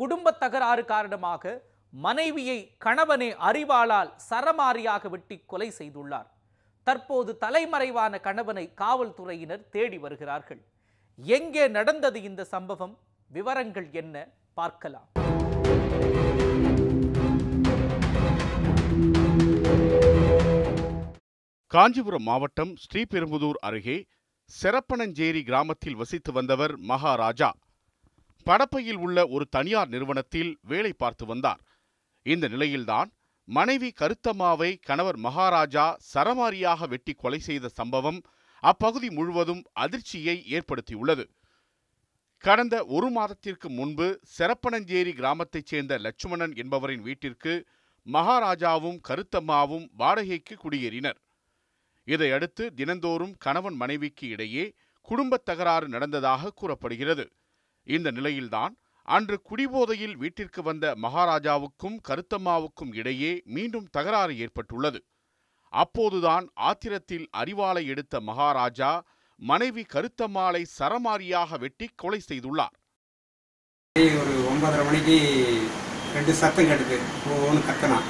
குடும்ப தகராறு காரணமாக மனைவியை கணவனே அறிவாளால் சரமாரியாக வெட்டி கொலை செய்துள்ளார். தற்போது தலைமறைவான கணவனை காவல்துறையினர் தேடி வருகிறார்கள். எங்கே நடந்தது இந்த சம்பவம்? விவரங்கள் என்ன? பார்க்கலாம். காஞ்சிபுரம் மாவட்டம் ஸ்ரீபெரும்புதூர் அருகே செரப்பனஞ்சேரி கிராமத்தில் வசித்து வந்தவர் மகாராஜா. படப்பையில் உள்ள ஒரு தனியார் நிறுவனத்தில் வேலை பார்த்து வந்தார். இந்த நிலையில்தான் மனைவி கருத்தம்மாவை கணவர் மகாராஜா சரமாரியாக வெட்டி கொலை செய்த சம்பவம் அப்பகுதி முழுவதும் அதிர்ச்சியை ஏற்படுத்தியுள்ளது. கடந்த ஒரு மாதத்திற்கு முன்பு செரப்பனஞ்சேரி கிராமத்தைச் சேர்ந்த லட்சுமணன் என்பவரின் வீட்டிற்கு மகாராஜாவும் கருத்தம்மாவும் வாடகைக்கு குடியேறினர். இதையடுத்து தினந்தோறும் கணவன் மனைவிக்கு இடையே குடும்பத் தகராறு நடந்ததாக கூறப்படுகிறது. இந்த நிலையில்தான் அன்று குடிபோதையில் வீட்டிற்கு வந்த மகாராஜாவுக்கும் கருத்தம்மாவுக்கும் இடையே மீண்டும் தகராறு ஏற்பட்டுள்ளது. அப்போதுதான் ஆத்திரத்தில் அறிவாளை எடுத்த மகாராஜா மனைவி கருத்தம்மாளை சரமாரியாக வெட்டி கொலை செய்துள்ளார். ஒரு ஒன்பதரை மணிக்கு ரெண்டு சத்தம் கேட்டுது. ஒவ்வொன்று கத்தனான்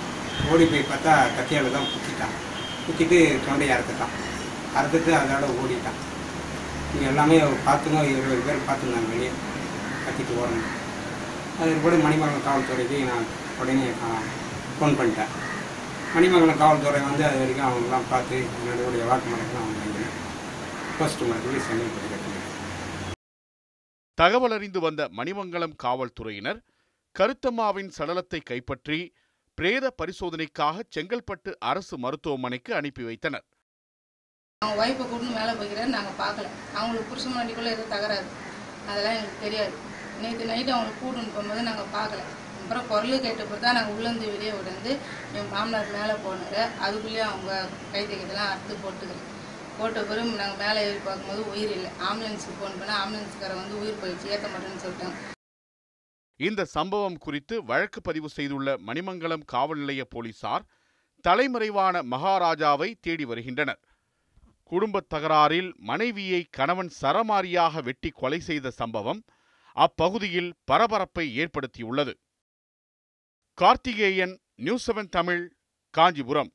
ஓடி போய் பார்த்தா கத்தியால் தான் குத்திட்டான். குத்திட்டு தொண்டையை அறுத்துட்டான். அறுத்துட்டு அதோட ஓடிட்டான். எல்லாமே பார்த்துங்க இருபது பேர் பார்த்துருந்தாங்க வெளியே. கத்திட்டு ஓடணும் அதுபடி மணிமங்கலம் காவல்துறைக்கு நான் உடனே ஃபோன் பண்ணிட்டேன். மணிமங்கலம் காவல்துறை வந்து அது வரைக்கும் அவங்களாம் பார்த்து என்னுடைய வாக்குமூலத்தில் அவங்க வாங்கினேன் போஸ்ட் மார்க்கு சென்னை தகவல் அறிந்து வந்த மணிமங்கலம் காவல்துறையினர் கருத்தம்மாவின் சடலத்தை கைப்பற்றி பிரேத பரிசோதனைக்காக செங்கல்பட்டு அரசு மருத்துவமனைக்கு அனுப்பி வைத்தனர். அவங்க ஒய்ஃபை கூட்டின்னு வேலை போய்க்கிறாரு நாங்கள் பார்க்கல. அவங்களுக்கு புருஷன் மண்டிக்குள்ளே எதுவும் தகராறு. அதெல்லாம் எங்களுக்கு தெரியாது. நேற்று நைட்டு அவங்களை கூட்டுன்னு போகும்போது நாங்கள் பார்க்கல. அப்புறம் குரல் கேட்டப்போ தான் நாங்கள் உள்ளேருந்து வெளியே விடந்து என் மாமனார் மேலே போனார். அதுக்குள்ளேயே அவங்க கை தைக்கிறதெல்லாம் அறுத்து போட்டுக்கிறேன் போட்ட பிறகு நாங்கள் மேலே ஏறி பார்க்கும்போது உயிர் இல்லை. ஆம்புலன்ஸுக்கு ஃபோன் பண்ணால் ஆம்புலன்ஸ்கார வந்து உயிர் போயிடுச்சு ஏற்ற மாட்டேன்னு சொல்லிட்டாங்க இந்த சம்பவம் குறித்து வழக்கு பதிவு செய்துள்ள மணிமங்கலம் காவல் நிலைய போலீசார் தலைமறைவான மகாராஜாவை தேடி வருகின்றனர். குடும்பத் தகராறில் மனைவியை கணவன் சரமாரியாக வெட்டி கொலை செய்த சம்பவம் அப்பகுதியில் பரபரப்பை ஏற்படுத்தியுள்ளது. Karthikeyan news seven Tamil Kanchipuram.